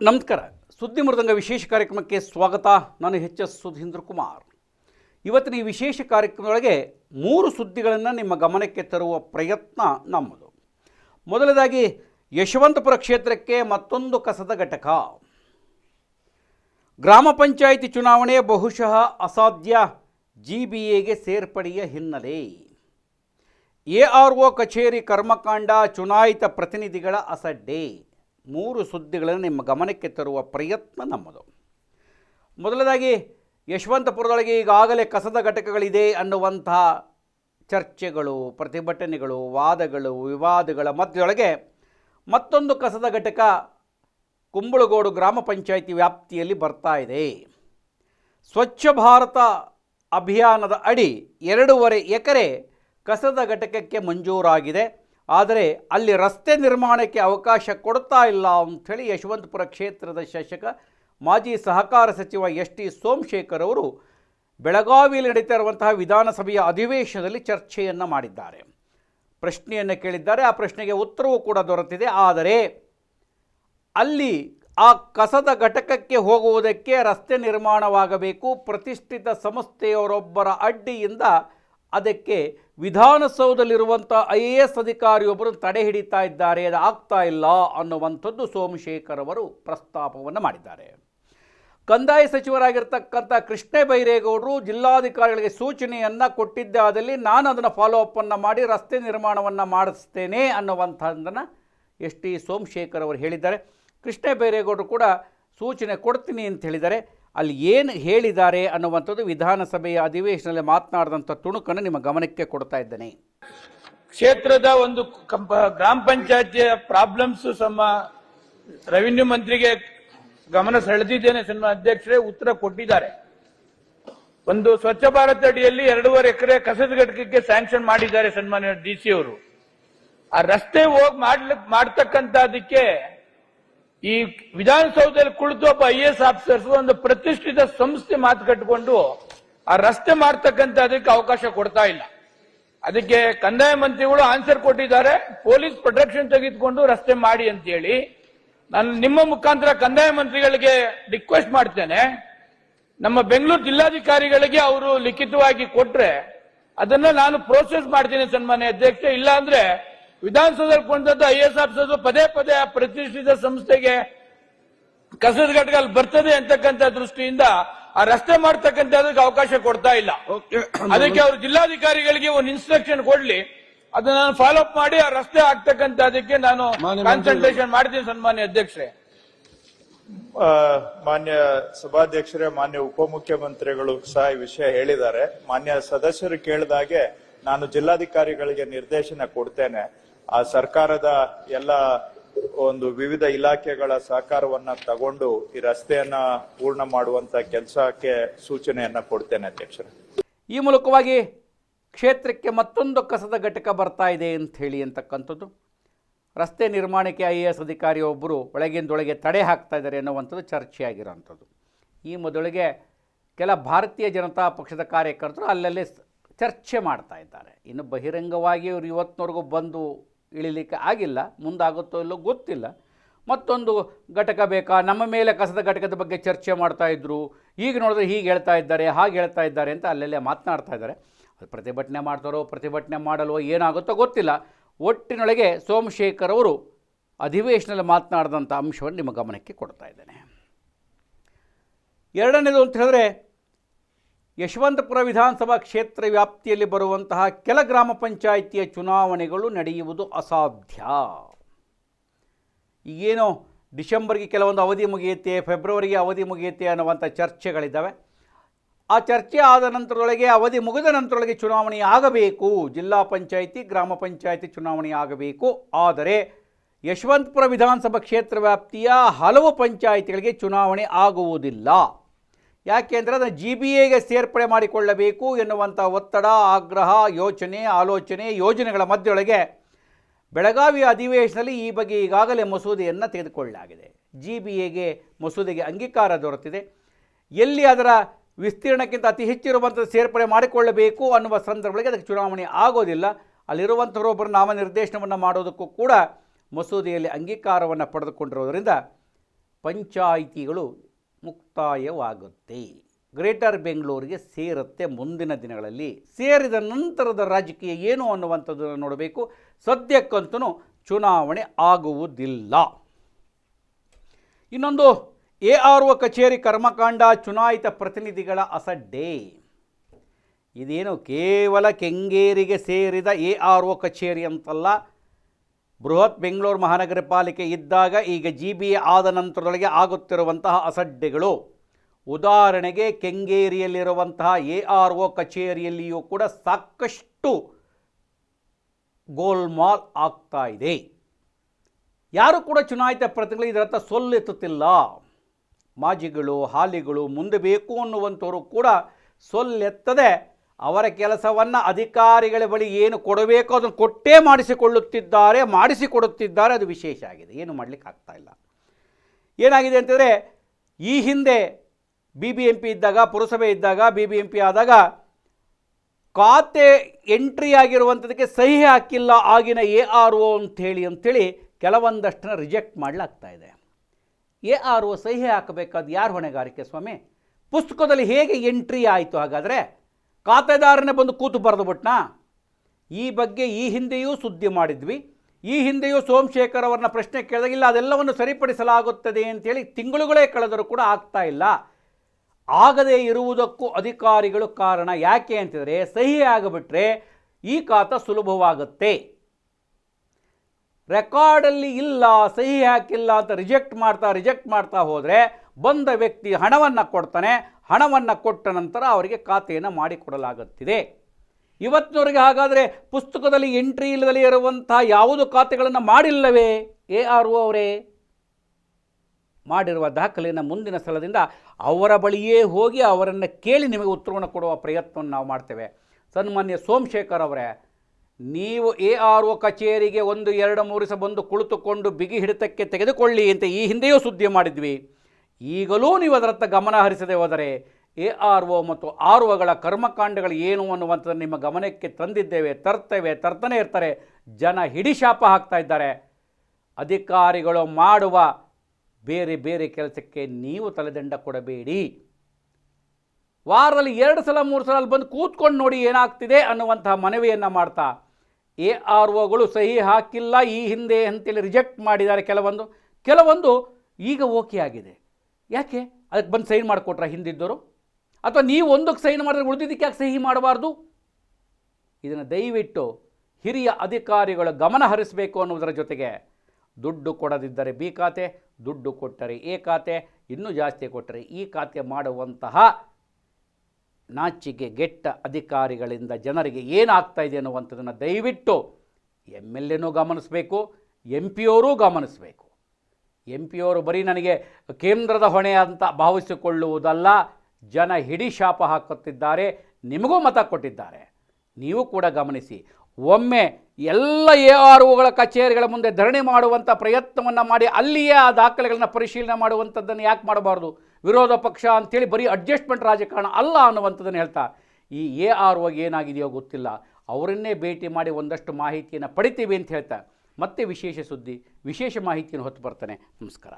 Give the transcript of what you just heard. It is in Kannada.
ನಮಸ್ಕಾರ. ಸುದ್ದಿ ಮೃದಂಗ ವಿಶೇಷ ಕಾರ್ಯಕ್ರಮಕ್ಕೆ ಸ್ವಾಗತ. ನಾನು ಎಚ್ ಎಸ್ ಸುಧೀಂದ್ರ ಕುಮಾರ್. ಇವತ್ತಿನ ಈ ವಿಶೇಷ ಕಾರ್ಯಕ್ರಮದೊಳಗೆ ಮೂರು ಸುದ್ದಿಗಳನ್ನು ನಿಮ್ಮ ಗಮನಕ್ಕೆ ತರುವ ಪ್ರಯತ್ನ ನಮ್ಮದು. ಮೊದಲದಾಗಿ ಯಶವಂತಪುರ ಕ್ಷೇತ್ರಕ್ಕೆ ಮತ್ತೊಂದು ಕಸದ ಘಟಕ. ಗ್ರಾಮ ಪಂಚಾಯಿತಿ ಚುನಾವಣೆ ಬಹುಶಃ ಅಸಾಧ್ಯ. ಜಿ ಬಿ ಎಗೆ ಸೇರ್ಪಡೆಯ ಹಿನ್ನೆಲೆ. ಎ ಆರ್ ಒ ಕಚೇರಿ ಕರ್ಮಕಾಂಡ ಚುನಾಯಿತ ಪ್ರತಿನಿಧಿಗಳ ಅಸಡ್ಡೆ. ಮೂರು ಸುದ್ದಿಗಳನ್ನು ನಿಮ್ಮ ಗಮನಕ್ಕೆ ತರುವ ಪ್ರಯತ್ನ ನಮ್ಮದು. ಮೊದಲನೇದಾಗಿ, ಯಶವಂತಪುರದೊಳಗೆ ಈಗಾಗಲೇ ಕಸದ ಘಟಕಗಳಿದೆ ಅನ್ನುವಂತಹ ಚರ್ಚೆಗಳು, ಪ್ರತಿಭಟನೆಗಳು, ವಾದಗಳು, ವಿವಾದಗಳ ಮಧ್ಯದೊಳಗೆ ಮತ್ತೊಂದು ಕಸದ ಘಟಕ ಕುಂಬಳಗೋಡು ಗ್ರಾಮ ಪಂಚಾಯಿತಿ ವ್ಯಾಪ್ತಿಯಲ್ಲಿ ಬರ್ತಾ ಇದೆ. ಸ್ವಚ್ಛ ಭಾರತ ಅಭಿಯಾನದ ಅಡಿ ಎರಡೂವರೆ ಎಕರೆ ಕಸದ ಘಟಕಕ್ಕೆ ಮಂಜೂರಾಗಿದೆ. ಆದರೆ ಅಲ್ಲಿ ರಸ್ತೆ ನಿರ್ಮಾಣಕ್ಕೆ ಅವಕಾಶ ಕೊಡ್ತಾ ಇಲ್ಲ ಅಂಥೇಳಿ ಯಶವಂತಪುರ ಕ್ಷೇತ್ರದ ಶಾಸಕ, ಮಾಜಿ ಸಹಕಾರ ಸಚಿವ ಎಸ್ ಟಿ ಸೋಮಶೇಖರ್ ಅವರು ಬೆಳಗಾವಿಯಲ್ಲಿ ನಡೀತಾ ಇರುವಂತಹ ವಿಧಾನಸಭೆಯ ಅಧಿವೇಶನದಲ್ಲಿ ಚರ್ಚೆಯನ್ನು ಮಾಡಿದ್ದಾರೆ. ಪ್ರಶ್ನೆಯನ್ನು ಕೇಳಿದ್ದಾರೆ. ಆ ಪ್ರಶ್ನೆಗೆ ಉತ್ತರವೂ ಕೂಡ ದೊರೆತಿದೆ. ಆದರೆ ಅಲ್ಲಿ ಆ ಕಸದ ಘಟಕಕ್ಕೆ ಹೋಗುವುದಕ್ಕೆ ರಸ್ತೆ ನಿರ್ಮಾಣವಾಗಬೇಕು. ಪ್ರತಿಷ್ಠಿತ ಸಂಸ್ಥೆಯವರೊಬ್ಬರ ಅಡ್ಡಿಯಿಂದ ಅದಕ್ಕೆ ವಿಧಾನಸೌಧದಲ್ಲಿರುವಂಥ ಐ ಎ ಎಸ್ ಅಧಿಕಾರಿಯೊಬ್ಬರು ತಡೆ ಹಿಡಿತಾ ಇದ್ದಾರೆ, ಅದು ಆಗ್ತಾ ಇಲ್ಲ ಅನ್ನುವಂಥದ್ದು ಸೋಮಶೇಖರ್ ಅವರು ಪ್ರಸ್ತಾಪವನ್ನು ಮಾಡಿದ್ದಾರೆ. ಕಂದಾಯ ಸಚಿವರಾಗಿರ್ತಕ್ಕಂಥ ಕೃಷ್ಣ ಬೈರೇಗೌಡರು ಜಿಲ್ಲಾಧಿಕಾರಿಗಳಿಗೆ ಸೂಚನೆಯನ್ನು ಕೊಟ್ಟಿದ್ದಾದಲ್ಲಿ ನಾನು ಅದನ್ನು ಫಾಲೋ ಅಪ್ಪನ್ನು ಮಾಡಿ ರಸ್ತೆ ನಿರ್ಮಾಣವನ್ನು ಮಾಡಿಸ್ತೇನೆ ಅನ್ನುವಂಥದ್ದನ್ನು ಎಸ್ ಟಿ ಸೋಮಶೇಖರ್ ಅವರು ಹೇಳಿದ್ದಾರೆ. ಕೃಷ್ಣ ಬೈರೇಗೌಡರು ಕೂಡ ಸೂಚನೆ ಕೊಡ್ತೀನಿ ಅಂತ ಹೇಳಿದ್ದಾರೆ. ಅಲ್ಲಿ ಏನು ಹೇಳಿದ್ದಾರೆ ಅನ್ನುವಂಥದ್ದು ವಿಧಾನಸಭೆಯ ಅಧಿವೇಶನದಲ್ಲಿ ಮಾತನಾಡಿದಂಥ ತುಣುಕನ್ನು ನಿಮ್ಮ ಗಮನಕ್ಕೆ ಕೊಡ್ತಾ ಇದ್ದೇನೆ. ಕ್ಷೇತ್ರದ ಒಂದು ಗ್ರಾಮ ಪಂಚಾಯತಿಯ ಪ್ರಾಬ್ಲಮ್ಸ್ ಸಮ ರೆವಿನ್ಯೂ ಮಂತ್ರಿಗೆ ಗಮನ ಸೆಳೆದಿದ್ದೇನೆ ಸನ್ಮಾನ ಅಧ್ಯಕ್ಷರೇ, ಉತ್ತರ ಕೊಟ್ಟಿದ್ದಾರೆ. ಒಂದು ಸ್ವಚ್ಛ ಭಾರತ್ ಅಡಿಯಲ್ಲಿ ಎರಡೂವರೆ ಎಕರೆ ಕಸದ ಘಟಕಕ್ಕೆ ಸ್ಯಾಂಕ್ಷನ್ ಮಾಡಿದ್ದಾರೆ ಸನ್ಮಾನ್ಯ ಡಿ ಸಿ ಅವರು. ಆ ರಸ್ತೆ ಹೋಗಿ ಮಾಡ್ಲಿಕ್ ಮಾಡ್ತಕ್ಕಂಥದಕ್ಕೆ ಈ ವಿಧಾನಸೌಧದಲ್ಲಿ ಕುಳಿತು ಒಬ್ಬ ಐ ಎಸ್ ಆಫೀಸರ್ಸ್ ಒಂದು ಪ್ರತಿಷ್ಠಿತ ಸಂಸ್ಥೆ ಮಾತು ಕಟ್ಟಿಕೊಂಡು ಆ ರಸ್ತೆ ಮಾಡ್ತಕ್ಕಂಥದಕ್ಕೆ ಅವಕಾಶ ಕೊಡ್ತಾ ಇಲ್ಲ. ಅದಕ್ಕೆ ಕಂದಾಯ ಮಂತ್ರಿಗಳು ಆನ್ಸರ್ ಕೊಟ್ಟಿದ್ದಾರೆ. ಪೊಲೀಸ್ ಪ್ರೊಟೆಕ್ಷನ್ ತೆಗೆದುಕೊಂಡು ರಸ್ತೆ ಮಾಡಿ ಅಂತ ಹೇಳಿ ನಾನು ನಿಮ್ಮ ಮುಖಾಂತರ ಕಂದಾಯ ಮಂತ್ರಿಗಳಿಗೆ ರಿಕ್ವೆಸ್ಟ್ ಮಾಡ್ತೇನೆ. ನಮ್ಮ ಬೆಂಗಳೂರು ಜಿಲ್ಲಾಧಿಕಾರಿಗಳಿಗೆ ಅವರು ಲಿಖಿತವಾಗಿ ಕೊಟ್ರೆ ಅದನ್ನ ನಾನು ಪ್ರೋಸೆಸ್ ಮಾಡ್ತೀನಿ ಸನ್ಮಾನ್ಯ ಅಧ್ಯಕ್ಷ. ಇಲ್ಲ ಅಂದ್ರೆ ವಿಧಾನಸೌಧದಲ್ಲಿ ಕೊಂಡದ್ದು ಐ ಎಸ್ ಆಫೀಸರ್ ಪದೇ ಪದೇ ಆ ಪ್ರತಿಷ್ಠಿತ ಸಂಸ್ಥೆಗೆ ಕಸದ ಘಟಕ ಅಲ್ಲಿ ಬರ್ತದೆ ಅಂತಕ್ಕಂಥ ದೃಷ್ಟಿಯಿಂದ ಆ ರಸ್ತೆ ಮಾಡ್ತಕ್ಕಂಥದಕ್ಕೆ ಅವಕಾಶ ಕೊಡ್ತಾ ಇಲ್ಲ. ಅದಕ್ಕೆ ಅವರು ಜಿಲ್ಲಾಧಿಕಾರಿಗಳಿಗೆ ಒಂದು ಇನ್ಸ್ಟ್ರಕ್ಷನ್ ಕೊಡ್ಲಿ. ಅದನ್ನ ನಾನು ಫಾಲೋ ಅಪ್ ಮಾಡಿ ಆ ರಸ್ತೆ ಆಗ್ತಕ್ಕಂಥದಕ್ಕೆ ನಾನು ಕಾನ್ಸಂಟ್ರೇಷನ್ ಮಾಡ್ತೀನಿ ಸನ್ಮಾನ್ಯ ಅಧ್ಯಕ್ಷರೇ. ಆ, ಮಾನ್ಯ ಸಭಾಧ್ಯಕ್ಷರೇ ಮಾನ್ಯ ಉಪಮುಖ್ಯಮಂತ್ರಿಗಳು ಸಹ ಈ ವಿಷಯ ಹೇಳಿದ್ದಾರೆ. ಮಾನ್ಯ ಸದಸ್ಯರು ಕೇಳಿದಾಗೆ ನಾನು ಜಿಲ್ಲಾಧಿಕಾರಿಗಳಿಗೆ ನಿರ್ದೇಶನ ಕೊಡ್ತೇನೆ. ಆ ಸರ್ಕಾರದ ಎಲ್ಲ ಒಂದು ವಿವಿಧ ಇಲಾಖೆಗಳ ಸಹಕಾರವನ್ನ ತಗೊಂಡು ಈ ರಸ್ತೆಯನ್ನ ಪೂರ್ಣ ಮಾಡುವಂತ ಕೆಲಸಕ್ಕೆ ಸೂಚನೆಯನ್ನ ಕೊಡ್ತೇನೆ ಅಧ್ಯಕ್ಷರು. ಈ ಮೂಲಕವಾಗಿ ಕ್ಷೇತ್ರಕ್ಕೆ ಮತ್ತೊಂದು ಕಸದ ಘಟಕ ಬರ್ತಾ ಇದೆ ಅಂತ ಹೇಳಿ ಅಂತಕ್ಕಂಥದ್ದು. ರಸ್ತೆ ನಿರ್ಮಾಣಕ್ಕೆ ಐ ಎ ಎಸ್ ಅಧಿಕಾರಿಯೊಬ್ಬರು ಒಳಗಿಂದೊಳಗೆ ತಡೆ ಹಾಕ್ತಾ ಇದ್ದಾರೆ ಅನ್ನುವಂಥದ್ದು ಚರ್ಚೆಯಾಗಿರೋವಂಥದ್ದು. ಈ ಮೊದಲಿಗೆ ಕೆಲ ಭಾರತೀಯ ಜನತಾ ಪಕ್ಷದ ಕಾರ್ಯಕರ್ತರು ಅಲ್ಲಲ್ಲೇ ಚರ್ಚೆ ಮಾಡ್ತಾ ಇದ್ದಾರೆ. ಇನ್ನು ಬಹಿರಂಗವಾಗಿ ಇವರು ಇವತ್ತಿನವರೆಗೂ ಬಂದು ಇಳಿಲಿಕ್ಕೆ ಆಗಿಲ್ಲ, ಮುಂದಾಗುತ್ತೋ ಇಲ್ಲೋ ಗೊತ್ತಿಲ್ಲ. ಮತ್ತೊಂದು ಘಟಕ ಬೇಕಾ? ನಮ್ಮ ಮೇಲೆ ಕಸದ ಘಟಕದ ಬಗ್ಗೆ ಚರ್ಚೆ ಮಾಡ್ತಾ ಇದ್ರು. ಈಗ ನೋಡಿದ್ರೆ ಹೀಗೆ ಹೇಳ್ತಾ ಇದ್ದಾರೆ, ಹಾಗೆ ಹೇಳ್ತಾ ಇದ್ದಾರೆ ಅಂತ ಅಲ್ಲೆಲ್ಲೇ ಮಾತನಾಡ್ತಾ ಇದ್ದಾರೆ. ಅದು ಪ್ರತಿಭಟನೆ ಮಾಡ್ತಾರೋ, ಪ್ರತಿಭಟನೆ ಮಾಡಲ್ವೋ, ಏನಾಗುತ್ತೋ ಗೊತ್ತಿಲ್ಲ. ಒಟ್ಟಿನೊಳಗೆ ಸೋಮಶೇಖರ್ ಅವರು ಅಧಿವೇಶನದಲ್ಲಿ ಮಾತನಾಡಿದಂಥ ಅಂಶವನ್ನು ನಿಮ್ಮ ಗಮನಕ್ಕೆ ಕೊಡ್ತಾ ಇದ್ದೇನೆ. ಎರಡನೇದು ಅಂತ ಹೇಳಿದ್ರೆ ಯಶವಂತಪುರ ವಿಧಾನಸಭಾ ಕ್ಷೇತ್ರ ವ್ಯಾಪ್ತಿಯಲ್ಲಿ ಬರುವಂತಹ ಕೆಲ ಗ್ರಾಮ ಪಂಚಾಯಿತಿಯ ಚುನಾವಣೆಗಳು ನಡೆಯುವುದು ಅಸಾಧ್ಯ. ಈಗೇನೋ ಡಿಸೆಂಬರ್ಗೆ ಕೆಲವೊಂದು ಅವಧಿ ಮುಗಿಯುತ್ತೆ, ಫೆಬ್ರವರಿಗೆ ಅವಧಿ ಮುಗಿಯುತ್ತೆ ಅನ್ನುವಂಥ ಚರ್ಚೆಗಳಿದ್ದಾವೆ ಆ ಚರ್ಚೆ ಆದ ನಂತರದೊಳಗೆ, ಅವಧಿ ಮುಗಿದ ನಂತರದೊಳಗೆ ಚುನಾವಣೆ ಆಗಬೇಕು. ಜಿಲ್ಲಾ ಪಂಚಾಯಿತಿ, ಗ್ರಾಮ ಪಂಚಾಯಿತಿ ಚುನಾವಣೆ ಆಗಬೇಕು. ಆದರೆ ಯಶವಂತಪುರ ವಿಧಾನಸಭಾ ಕ್ಷೇತ್ರ ವ್ಯಾಪ್ತಿಯ ಹಲವು ಪಂಚಾಯಿತಿಗಳಿಗೆ ಚುನಾವಣೆ ಆಗುವುದಿಲ್ಲ. ಯಾಕೆ ಅಂದರೆ ಅದನ್ನು ಜಿ ಬಿ ಎಗೆ ಸೇರ್ಪಡೆ ಮಾಡಿಕೊಳ್ಳಬೇಕು ಎನ್ನುವಂಥ ಒತ್ತಡ, ಆಗ್ರಹ, ಯೋಚನೆ, ಆಲೋಚನೆ, ಯೋಜನೆಗಳ ಮಧ್ಯೊಳಗೆ ಬೆಳಗಾವಿ ಅಧಿವೇಶನದಲ್ಲಿ ಈ ಬಗ್ಗೆ ಈಗಾಗಲೇ ಮಸೂದೆಯನ್ನು ತೆಗೆದುಕೊಳ್ಳಲಾಗಿದೆ. ಜಿ ಬಿ ಎಗೆ ಮಸೂದೆಗೆ ಅಂಗೀಕಾರ ದೊರೆತಿದೆ. ಎಲ್ಲಿ ಅದರ ವಿಸ್ತೀರ್ಣಕ್ಕಿಂತ ಅತಿ ಹೆಚ್ಚಿರುವಂಥ ಸೇರ್ಪಡೆ ಮಾಡಿಕೊಳ್ಳಬೇಕು ಅನ್ನುವ ಸಂದರ್ಭಗಳಿಗೆ ಅದಕ್ಕೆ ಚುನಾವಣೆ ಆಗೋದಿಲ್ಲ. ಅಲ್ಲಿರುವಂಥವರೊಬ್ಬರು ನಾಮನಿರ್ದೇಶನವನ್ನು ಮಾಡೋದಕ್ಕೂ ಕೂಡ ಮಸೂದೆಯಲ್ಲಿ ಅಂಗೀಕಾರವನ್ನು ಪಡೆದುಕೊಂಡಿರೋದರಿಂದ ಪಂಚಾಯಿತಿಗಳು ಮುಕ್ತಾಯವಾಗುತ್ತೆ. ಗ್ರೇಟರ್ ಬೆಂಗಳೂರಿಗೆ ಸೇರುತ್ತೆ ಮುಂದಿನ ದಿನಗಳಲ್ಲಿ. ಸೇರಿದ ನಂತರದ ರಾಜಕೀಯ ಏನು ಅನ್ನುವಂಥದ್ದನ್ನು ನೋಡಬೇಕು. ಸದ್ಯಕ್ಕಂತೂ ಚುನಾವಣೆ ಆಗುವುದಿಲ್ಲ. ಇನ್ನೊಂದು, ಎ ಆರ್ ಒ ಕಚೇರಿ ಕರ್ಮಕಾಂಡ ಚುನಾಯಿತ ಪ್ರತಿನಿಧಿಗಳ ಅಸಡ್ಡೆ. ಇದೇನು ಕೇವಲ ಕೆಂಗೇರಿಗೆ ಸೇರಿದ ಎ ಆರ್ ಒ ಕಚೇರಿ ಅಂತಲ್ಲ ಬೃಹತ್ ಬೆಂಗಳೂರು ಮಹಾನಗರ ಪಾಲಿಕೆ ಇದ್ದಾಗ ಈಗ ಜಿ ಬಿ ಎ ಆದ ನಂತರದೊಳಗೆ ಆಗುತ್ತಿರುವಂತಹ ಅಸಡ್ಡೆಗಳು. ಉದಾಹರಣೆಗೆ ಕೆಂಗೇರಿಯಲ್ಲಿರುವಂತಹ ಎ ಆರ್ ಒ ಕಚೇರಿಯಲ್ಲಿಯೂ ಕೂಡ ಸಾಕಷ್ಟು ಗೋಲ್ಮಾಲ್ ಆಗ್ತಾ ಇದೆ. ಯಾರು ಕೂಡ ಚುನಾಯಿತ ಪ್ರತಿನಿಧಿಗಳು ಇದರತ್ತ ಸೊಲ್ಲೆತ್ತುತ್ತಿಲ್ಲ. ಮಾಜಿಗಳು, ಹಾಲಿಗಳು ಮುಂದೆ ಬೇಕು ಅನ್ನುವಂಥವರು ಕೂಡ ಸೊಲ್ಲೆತ್ತದೆ. ಅವರ ಕೆಲಸವನ್ನು ಅಧಿಕಾರಿಗಳ ಬಳಿ ಏನು ಕೊಡಬೇಕೋ ಅದನ್ನು ಕೊಟ್ಟೇ ಮಾಡಿಸಿಕೊಳ್ಳುತ್ತಿದ್ದಾರೆ, ಮಾಡಿಸಿಕೊಡುತ್ತಿದ್ದಾರೆ, ಅದು ವಿಶೇಷ ಆಗಿದೆ. ಏನು ಮಾಡಲಿಕ್ಕೆ ಆಗ್ತಾ ಇಲ್ಲ. ಏನಾಗಿದೆ ಅಂತಂದರೆ, ಈ ಹಿಂದೆ ಬಿ ಬಿ ಎಂ ಪಿ ಇದ್ದಾಗ, ಪುರಸಭೆ ಇದ್ದಾಗ ಬಿ ಬಿ ಎಂ ಪಿ ಆದಾಗ ಖಾತೆ ಎಂಟ್ರಿ ಆಗಿರುವಂಥದಕ್ಕೆ ಸಹಿ ಹಾಕಿಲ್ಲ, ಆಗಿನ ಎ ಆರ್ ಒ ಅಂಥೇಳಿ ಅಂಥೇಳಿ ಕೆಲವೊಂದಷ್ಟನ್ನ ರಿಜೆಕ್ಟ್ ಮಾಡಲಾಗ್ತಾ ಇದೆ. ಎ ಆರ್ ಒ ಸಹಿ ಹಾಕಬೇಕಾದ ಯಾರು ಹೊಣೆಗಾರಿಕೆ ಸ್ವಾಮಿ? ಪುಸ್ತಕದಲ್ಲಿ ಹೇಗೆ ಎಂಟ್ರಿ ಆಯಿತು ಹಾಗಾದರೆ ಖಾತೆದಾರನೇ ಬಂದು ಕೂತು ಬರೆದು ಬಿಟ್ನಾ? ಈ ಬಗ್ಗೆ ಈ ಹಿಂದೆಯೂ ಸುದ್ದಿ ಮಾಡಿದ್ವಿ. ಈ ಹಿಂದೆಯೂ ಸೋಮಶೇಖರ್ ಅವರನ್ನ ಪ್ರಶ್ನೆ ಕೇಳಿದಾಗ, ಇಲ್ಲ, ಅದೆಲ್ಲವನ್ನು ಸರಿಪಡಿಸಲಾಗುತ್ತದೆ ಅಂತೇಳಿ ತಿಂಗಳುಗಳೇ ಕಳೆದರೂ ಕೂಡ ಆಗ್ತಾ ಇಲ್ಲ. ಆಗದೇ ಇರುವುದಕ್ಕೂ ಅಧಿಕಾರಿಗಳು ಕಾರಣ ಯಾಕೆ ಅಂತಿದ್ರೆ, ಸಹಿ ಆಗಿಬಿಟ್ರೆ ಈ ಖಾತ ಸುಲಭವಾಗುತ್ತೆ. ರೆಕಾರ್ಡಲ್ಲಿ ಇಲ್ಲ, ಸಹಿ ಹಾಕಿಲ್ಲ ಅಂತ ರಿಜೆಕ್ಟ್ ಮಾಡ್ತಾ ರಿಜೆಕ್ಟ್ ಮಾಡ್ತಾ ಹೋದರೆ ಬಂದ ವ್ಯಕ್ತಿ ಹಣವನ್ನು ಕೊಡ್ತಾನೆ ಹಣವನ್ನು ಕೊಟ್ಟ ನಂತರ ಅವರಿಗೆ ಖಾತೆಯನ್ನು ಮಾಡಿಕೊಡಲಾಗುತ್ತಿದೆ. ಇವತ್ತಿನವರೆಗೆ ಹಾಗಾದರೆ ಪುಸ್ತಕದಲ್ಲಿ ಎಂಟ್ರಿ ಇಲ್ಲದಲ್ಲಿ ಇರುವಂತಹ ಯಾವುದು ಖಾತೆಗಳನ್ನು ಮಾಡಿಲ್ಲವೇ? ಎ ಆರ್ ಒ ಅವರೇ. ಮಾಡಿರುವ ದಾಖಲೆಯನ್ನು ಮುಂದಿನ ಸ್ಥಳದಿಂದ ಅವರ ಬಳಿಯೇ ಹೋಗಿ ಅವರನ್ನು ಕೇಳಿ ನಿಮಗೆ ಉತ್ತರವನ್ನು ಕೊಡುವ ಪ್ರಯತ್ನವನ್ನು ನಾವು ಮಾಡ್ತೇವೆ. ಸನ್ಮಾನ್ಯ ಸೋಮಶೇಖರ್ ಅವರೇ, ನೀವು ಎ ಆರ್ ಒ ಕಚೇರಿಗೆ ಒಂದು, ಎರಡು, ಮೂರು ದಿವಸ ಬಂದು ಕುಳಿತುಕೊಂಡು ಬಿಗಿ ಹಿಡಿತಕ್ಕೆ ತೆಗೆದುಕೊಳ್ಳಿ ಅಂತ ಈ ಹಿಂದೆಯೂ ಸುದ್ದಿ ಮಾಡಿದ್ವಿ. ಈಗಲೂ ನೀವು ಅದರತ್ತ ಗಮನ ಹರಿಸದೆ ಹೋದರೆ ಎ ಆರ್ ಒ ಮತ್ತು ಆರ್ ಒಗಳ ಕರ್ಮಕಾಂಡಗಳು ಏನು ಅನ್ನುವಂಥದ್ದು ನಿಮ್ಮ ಗಮನಕ್ಕೆ ತಂದಿದ್ದೇವೆ, ತರ್ತೇವೆ, ತರ್ತಾನೆ ಇರ್ತಾರೆ. ಜನ ಹಿಡಿಶಾಪ ಹಾಕ್ತಾ ಇದ್ದಾರೆ. ಅಧಿಕಾರಿಗಳು ಮಾಡುವ ಬೇರೆ ಬೇರೆ ಕೆಲಸಕ್ಕೆ ನೀವು ತಲೆದಂಡ ಕೊಡಬೇಡಿ. ವಾರದಲ್ಲಿ ಎರಡು ಸಲ, ಮೂರು ಸಲ ಅಲ್ಲಿ ಬಂದು ಕೂತ್ಕೊಂಡು ನೋಡಿ ಏನಾಗ್ತಿದೆ ಅನ್ನುವಂತಹ ಮನವಿಯನ್ನು ಮಾಡ್ತಾ, ಎ ಆರ್ ಒಗಳು ಸಹಿ ಹಾಕಿಲ್ಲ, ಈ ಹಿಂದೆ ಅಂತೇಳಿ ರಿಜೆಕ್ಟ್ ಮಾಡಿದ್ದಾರೆ ಕೆಲವೊಂದು. ಕೆಲವೊಂದು ಈಗ ಓಕೆ ಆಗಿದೆ. ಯಾಕೆ? ಅದಕ್ಕೆ ಬಂದು ಸೈನ್ ಮಾಡಿಕೊಟ್ರ ಹಿಂದಿದ್ದವರು? ಅಥವಾ ನೀವು ಒಂದಕ್ಕೆ ಸೈನ್ ಮಾಡಿದ್ರೆ ಉಳಿದಿದ್ದಕ್ಕೆ ಯಾಕೆ ಸಹಿ ಮಾಡಬಾರ್ದು? ಇದನ್ನು ದಯವಿಟ್ಟು ಹಿರಿಯ ಅಧಿಕಾರಿಗಳು ಗಮನ ಹರಿಸಬೇಕು ಅನ್ನೋದರ ಜೊತೆಗೆ ದುಡ್ಡು ಕೊಡದಿದ್ದರೆ ಬಿ ಖಾತೆ, ದುಡ್ಡು ಕೊಟ್ಟರೆ ಎ ಖಾತೆ, ಇನ್ನೂ ಜಾಸ್ತಿ ಕೊಟ್ಟರೆ ಈ ಖಾತೆ ಮಾಡುವಂತಹ ನಾಚಿಕೆ ಗೆಟ್ಟ ಅಧಿಕಾರಿಗಳಿಂದ ಜನರಿಗೆ ಏನಾಗ್ತಾ ಇದೆ ಅನ್ನುವಂಥದ್ದನ್ನು ದಯವಿಟ್ಟು ಎಂ ಎಲ್ ಎನೂ ಗಮನಿಸಬೇಕು, ಎಂ ಪಿಯವರೂ ಗಮನಿಸಬೇಕು. ಎಂ ಪಿಯವರು ಬರೀ ನನಗೆ ಕೇಂದ್ರದ ಹೊಣೆ ಅಂತ ಭಾವಿಸಿಕೊಳ್ಳುವುದಲ್ಲ, ಜನ ಹಿಡಿ ಶಾಪ ಹಾಕುತ್ತಿದ್ದಾರೆ, ನಿಮಗೂ ಮತ ಕೊಟ್ಟಿದ್ದಾರೆ. ನೀವು ಕೂಡ ಗಮನಿಸಿ, ಒಮ್ಮೆ ಎಲ್ಲ ಎ ಆರ್ ಒಗಳ ಕಚೇರಿಗಳ ಮುಂದೆ ಧರಣಿ ಮಾಡುವಂಥ ಪ್ರಯತ್ನವನ್ನು ಮಾಡಿ ಅಲ್ಲಿಯೇ ಆ ದಾಖಲೆಗಳನ್ನು ಪರಿಶೀಲನೆ ಮಾಡುವಂಥದ್ದನ್ನು ಯಾಕೆ ಮಾಡಬಾರ್ದು? ವಿರೋಧ ಪಕ್ಷ ಅಂತೇಳಿ ಬರೀ ಅಡ್ಜಸ್ಟ್ಮೆಂಟ್ ರಾಜಕಾರಣ ಅಲ್ಲ ಅನ್ನುವಂಥದ್ದನ್ನು ಹೇಳ್ತಾ, ಈ ಎ ಆರ್ ಒಗೆ ಏನಾಗಿದೆಯೋ ಗೊತ್ತಿಲ್ಲ. ಅವರನ್ನೇ ಭೇಟಿ ಮಾಡಿ ಒಂದಷ್ಟು ಮಾಹಿತಿಯನ್ನು ಪಡಿತೀವಿ ಅಂತ ಹೇಳ್ತಾ ಮತ್ತೆ ವಿಶೇಷ ಸುದ್ದಿ ವಿಶೇಷ ಮಾಹಿತಿಯನ್ನು ಹೊತ್ತು ಬರ್ತಾನೆ. ನಮಸ್ಕಾರ.